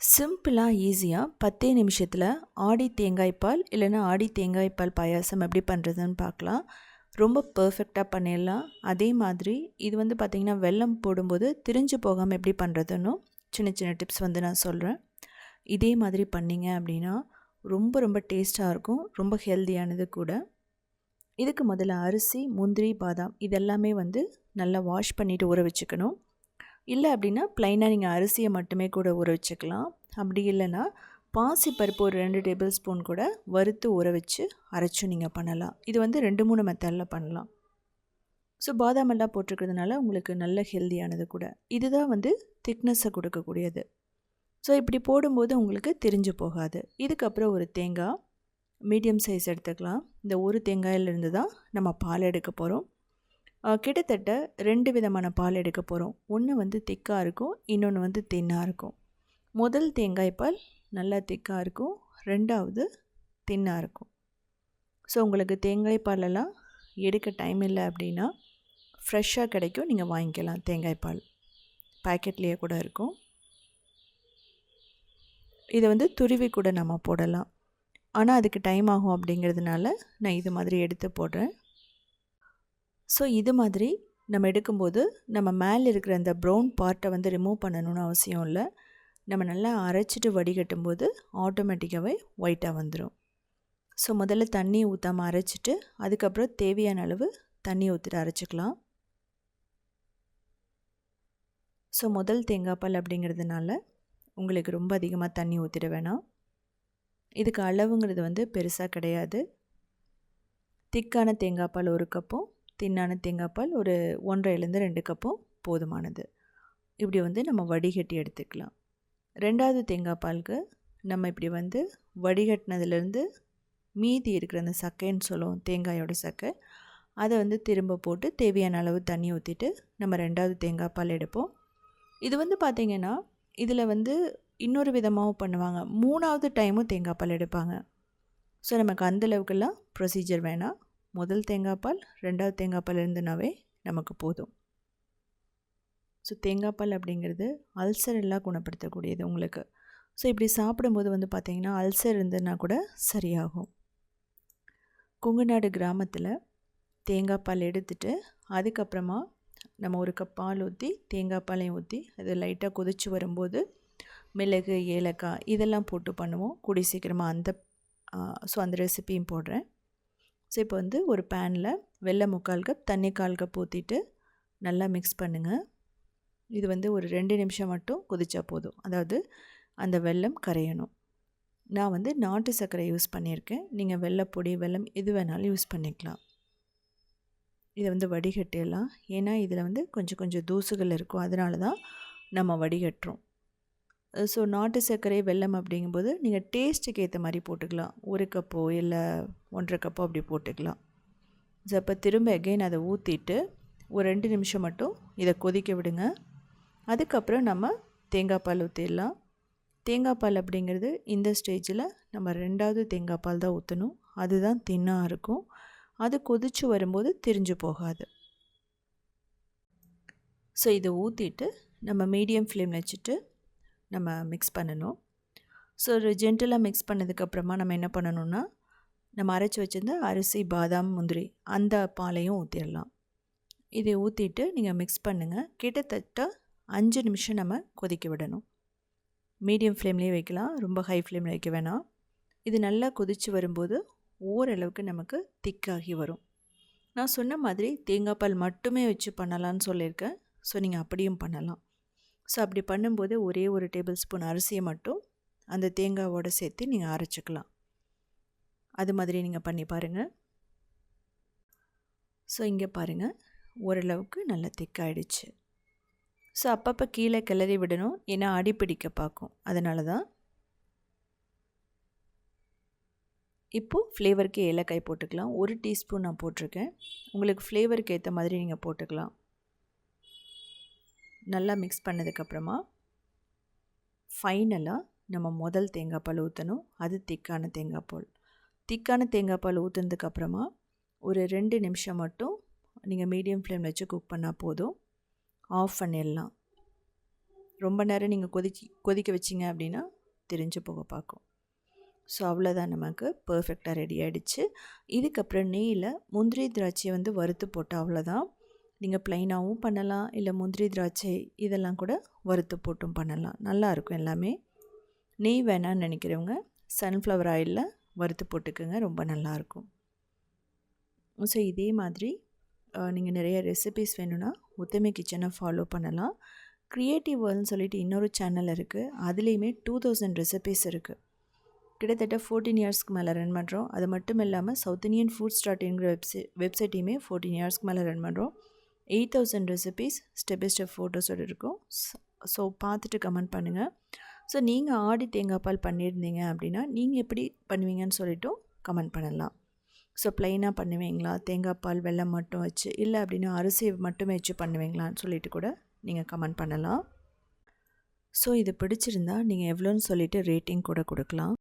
சிம்பிளாக ஈஸியாக பத்தே நிமிஷத்தில் ஆடி தேங்காய் பால் இல்லைன்னா ஆடி தேங்காய் பால் பாயாசம் எப்படி பண்ணுறதுன்னு பார்க்கலாம். ரொம்ப பர்ஃபெக்டாக பண்ணிடலாம். அதே மாதிரி இது வந்து பார்த்திங்கன்னா வெல்லம் போடும்போது திரிஞ்சு போகாமல் எப்படி பண்ணுறதுன்னு சின்ன சின்ன டிப்ஸ் வந்து நான் சொல்கிறேன் இதே மாதிரி பண்ணிங்க அப்படின்னா ரொம்ப ரொம்ப டேஸ்ட்டாக இருக்கும். ரொம்ப ஹெல்த்தியானது கூட. இதுக்கு முதல்ல அரிசி முந்திரி பாதாம் இதெல்லாமே வந்து நல்லா வாஷ் பண்ணிவிட்டு ஊற வச்சுக்கணும். இல்லை அப்படின்னா ப்ளைனாக நீங்கள் அரிசியை மட்டுமே கூட ஊற வச்சுக்கலாம். அப்படி இல்லைன்னா பாசி பருப்பு ஒரு ரெண்டு டேபிள் ஸ்பூன் கூட வறுத்து ஊற வச்சு அரைச்சும் நீங்கள் பண்ணலாம். இது வந்து ரெண்டு மூணு மெத்தடில் பண்ணலாம். ஸோ பாதாம் எல்லாம் போட்டிருக்கிறதுனால உங்களுக்கு நல்ல ஹெல்த்தியானது கூட. இதுதான் வந்து திக்னஸை கொடுக்கக்கூடியது. ஸோ இப்படி போடும்போது உங்களுக்கு தெரிஞ்சு போகாது. இதுக்கப்புறம் ஒரு தேங்காய் மீடியம் சைஸ் எடுத்துக்கலாம். இந்த ஒரு தேங்காயிலிருந்து தான் நம்ம பால் எடுக்க போகிறோம் கிட்டத்தட்ட ரெண்டு விதமான பால் எடுக்க போகிறோம் ஒன்று வந்து திக்காக இருக்கும் இன்னொன்று வந்து தின்னாக இருக்கும். முதல் தேங்காய் பால் நல்லா திக்காக இருக்கும் ரெண்டாவது தின்னாக இருக்கும். ஸோ உங்களுக்கு தேங்காய் பாலெல்லாம் எடுக்க டைம் இல்லை அப்படின்னா ஃப்ரெஷ்ஷாக கிடைக்கும் நீங்கள் வாங்கிக்கலாம் தேங்காய் பால். பேக்கெட்லேயே கூட இருக்கும். இதை வந்து துருவி கூட நம்ம போடலாம். ஆனால் அதுக்கு டைம் ஆகும் அப்படிங்கிறதுனால நான் இது மாதிரி எடுத்து போடுறேன். ஸோ இது மாதிரி நம்ம எடுக்கும்போது நம்ம மேலே இருக்கிற அந்த ப்ரௌன் பார்ட்டை வந்து ரிமூவ் பண்ணணும்னு அவசியம் இல்லை. நம்ம நல்லா அரைச்சிட்டு வடிகட்டும் போது ஆட்டோமேட்டிக்காகவே ஒயிட்டாக வந்துடும் ஸோ முதல்ல தண்ணி ஊற்றாமல் அரைச்சிட்டு அதுக்கப்புறம் தேவையான அளவு தண்ணி ஊற்றிட்டு அரைச்சிக்கலாம். ஸோ முதல் தேங்காய் பால் அப்படிங்கிறதுனால உங்களுக்கு ரொம்ப அதிகமாக தண்ணி ஊற்றிட வேணாம். இதுக்கு அளவுங்கிறது வந்து பெருசாக கிடையாது. திக்கான தேங்காய் பால் ஒரு கப்பும் தின்னான தேங்காய்ப்பால் ஒரு ஒன்றரைலேருந்து ரெண்டு கப்பும் போதுமானது. இப்படி வந்து நம்ம வடிகட்டி எடுத்துக்கலாம். ரெண்டாவது தேங்காய் பாலுக்கு நம்ம இப்படி வந்து வடிகட்டினதுலேருந்து மீதி இருக்கிற அந்த சக்கைன்னு சொல்லுவோம் தேங்காயோட சக்கை அதை வந்து திரும்ப போட்டு தேவையான அளவு தண்ணி ஊற்றிட்டு நம்ம ரெண்டாவது தேங்காய் பால் எடுப்போம். இது வந்து பார்த்திங்கன்னா இதில் வந்து இன்னொரு விதமாகவும் பண்ணுவாங்க. மூணாவது டைமும் தேங்காய் பால் எடுப்பாங்க. ஸோ நமக்கு அந்தளவுக்குலாம் ப்ரொசீஜர் வேணாம். முதல் தேங்காய் பால் ரெண்டாவது தேங்காய் பால் நமக்கு போதும். ஸோ தேங்காய் பால் அப்படிங்கிறது அல்சர் எல்லாம் குணப்படுத்தக்கூடியது உங்களுக்கு. ஸோ இப்படி சாப்பிடும்போது வந்து பார்த்திங்கன்னா அல்சர் இருந்ததுன்னா கூட சரியாகும். குங்குநாடு கிராமத்தில் தேங்காய் பால் எடுத்துட்டு அதுக்கப்புறமா நம்ம ஒரு கப் பால் ஊற்றி தேங்காய் பாலையும் ஊற்றி அது லைட்டாக கொதித்து வரும்போது மிளகு ஏலக்காய் இதெல்லாம் போட்டு பண்ணுவோம். கூடி சீக்கிரமாக அந்த ஸோ அந்த ரெசிப்பியும் போடுறேன். ஸோ இப்போ வந்து ஒரு பேனில் வெள்ளை முக்கால் கப் தண்ணி கால் கப் ஊற்றிட்டு நல்லா மிக்ஸ் பண்ணுங்கள் இது வந்து ஒரு ரெண்டு நிமிஷம் மட்டும் கொதிச்சா போதும். அதாவது அந்த வெல்லம் கரையணும். நான் வந்து நாட்டு சர்க்கரை யூஸ் பண்ணியிருக்கேன். நீங்கள் வெள்ளைப்பொடி வெல்லம் எது வேணாலும் யூஸ் பண்ணிக்கலாம். இதை வந்து வடிகட்டிடலாம். ஏன்னா இதில் வந்து கொஞ்சம் கொஞ்சம் தூசுகள் இருக்கும். அதனால தான் நம்ம வடிகட்டுறோம். ஸோ நாட்டு சர்க்கரை வெல்லம் அப்படிங்கும்போது நீங்கள் டேஸ்ட்டுக்கு ஏற்ற மாதிரி போட்டுக்கலாம். ஒரு கப்போ இல்லை ஒன்றரை கப்போ அப்படி போட்டுக்கலாம். ஸோ அப்போ திரும்ப எகெயின் அதை ஊற்றிட்டு ஒரு ரெண்டு நிமிஷம் மட்டும் இதை கொதிக்க விடுங்க. அதுக்கப்புறம் நம்ம தேங்காய் பால் ஊற்றிடலாம் தேங்காய் பால் அப்படிங்கிறது இந்த ஸ்டேஜில் நம்ம ரெண்டாவது தேங்காய் பால் தான் ஊற்றணும் அதுதான் தின்னாக இருக்கும். அது கொதித்து வரும்போது திரிஞ்சு போகாது. ஸோ இதை ஊற்றிட்டு நம்ம மீடியம் ஃப்ளேம் வச்சுட்டு நம்ம மிக்ஸ் பண்ணணும். ஸோ ஒரு ஜென்டலாக மிக்ஸ் பண்ணதுக்கப்புறமா நம்ம என்ன பண்ணணும்னா நம்ம அரைச்சி வச்சுருந்த அரிசி பாதாம் முந்திரி அந்த பாலையும் ஊற்றிடலாம் இதை ஊற்றிட்டு நீங்கள் மிக்ஸ் பண்ணுங்கள் கிட்டத்தட்ட அஞ்சு நிமிஷம் நம்ம கொதிக்க விடணும். மீடியம் ஃப்ளேம்லேயே வைக்கலாம். ரொம்ப ஹை ஃப்ளேமில் வைக்க வேணாம். இது நல்லா கொதித்து வரும்போது ஓரளவுக்கு நமக்கு திக்காகி வரும். நான் சொன்ன மாதிரி தேங்காய் பால் மட்டுமே வச்சு பண்ணலான்னு சொல்லியிருக்கேன். ஸோ நீங்கள் அப்படியும் பண்ணலாம். ஸோ அப்படி பண்ணும்போது ஒரே ஒரு டேபிள் ஸ்பூன் அரிசியை மட்டும் அந்த தேங்காவோடு சேர்த்து நீங்கள் அரைச்சிக்கலாம். அது மாதிரி நீங்கள் பண்ணி பாருங்கள் ஸோ இங்கே பாருங்கள் ஓரளவுக்கு நல்லா திக்காயிடுச்சு. ஸோ அப்பப்போ கீழே கிளறி விடணும். ஏன்னா அடிப்பிடிக்க பார்க்கும். அதனால தான் இப்போது ஃப்ளேவருக்கு ஏலக்காய் போட்டுக்கலாம். ஒரு டீஸ்பூன் நான் போட்டிருக்கேன். உங்களுக்கு ஃப்ளேவருக்கு ஏற்ற மாதிரி நீங்கள் போட்டுக்கலாம். நல்லா மிக்ஸ் பண்ணதுக்கப்புறமா ஃபைனலாக நம்ம முதல் தேங்காய் பால் ஊற்றணும் அது திக்கான தேங்காய் பால். திக்கான தேங்காய் பால் ஊற்றுனதுக்கப்புறமா ஒரு ரெண்டு நிமிஷம் மட்டும் நீங்கள் மீடியம் ஃப்ளேமில் வச்சு குக் பண்ணால் போதும். ஆஃப் பண்ணிடலாம். ரொம்ப நேரம் நீங்கள் கொதிச்சு கொதிக்க வச்சிங்க அப்படின்னா தெரிஞ்சு போக பார்க்கும். ஸோ அவ்வளோதான் நமக்கு பர்ஃபெக்டாக ரெடி ஆகிடுச்சு இதுக்கப்புறம் நெய்யில் முந்திரி திராட்சையை வந்து வறுத்து போட்டால் அவ்வளோதான் நீங்கள் ப்ளைனாகவும் பண்ணலாம் இல்லை முந்திரி திராட்சை இதெல்லாம் கூட வறுத்து போட்டும் பண்ணலாம். நல்லாயிருக்கும் எல்லாமே. நெய் வேணான்னு நினைக்கிறவங்க சன்ஃப்ளவர் ஆயிலில் வறுத்து போட்டுக்கோங்க ரொம்ப நல்லாயிருக்கும் ஸோ இதே மாதிரி நீங்கள் நிறைய ரெசிபிஸ் வேணும்னா உத்தமை கிச்சனை ஃபாலோ பண்ணலாம். க்ரியேட்டிவ் வேர்ல்னு சொல்லிட்டு இன்னொரு சேனல் இருக்குது அதுலேயுமே டூ தௌசண்ட் ரெசிபிஸ் இருக்குது கிட்டத்தட்ட ஃபோர்டீன் இயர்ஸ்க்கு மேலே ரன் பண்ணுறோம் அது மட்டும் இல்லாமல் சவுத் இந்தியன் ஃபுட் ஸ்டார்ட்ங்கிற வெப்சை வெப்சைட்டையுமே ஃபோர்டீன் இயர்ஸ்க்கு மேலே ரன் பண்ணுறோம் eight thousand recipes step by step ஃபோட்டோஸோடு இருக்கும். ஸோ பார்த்துட்டு கமெண்ட் பண்ணுங்கள் ஸோ நீங்கள் ஆடி தேங்காய் பால் பண்ணியிருந்தீங்க அப்படின்னா நீங்கள் எப்படி பண்ணுவீங்கன்னு சொல்லிவிட்டும் கமெண்ட் பண்ணலாம். ஸோ ப்ளைனாக பண்ணுவீங்களா? தேங்காய் பால் வெள்ளம் மட்டும் வச்சு இல்லை அப்படின்னா அரிசி மட்டுமே வச்சு பண்ணுவீங்களான்னு சொல்லிட்டு கூட நீங்கள் கமெண்ட் பண்ணலாம். ஸோ இது பிடிச்சிருந்தா நீங்கள் எவ்வளோன்னு சொல்லிவிட்டு ரேட்டிங் கூட கொடுக்கலாம்.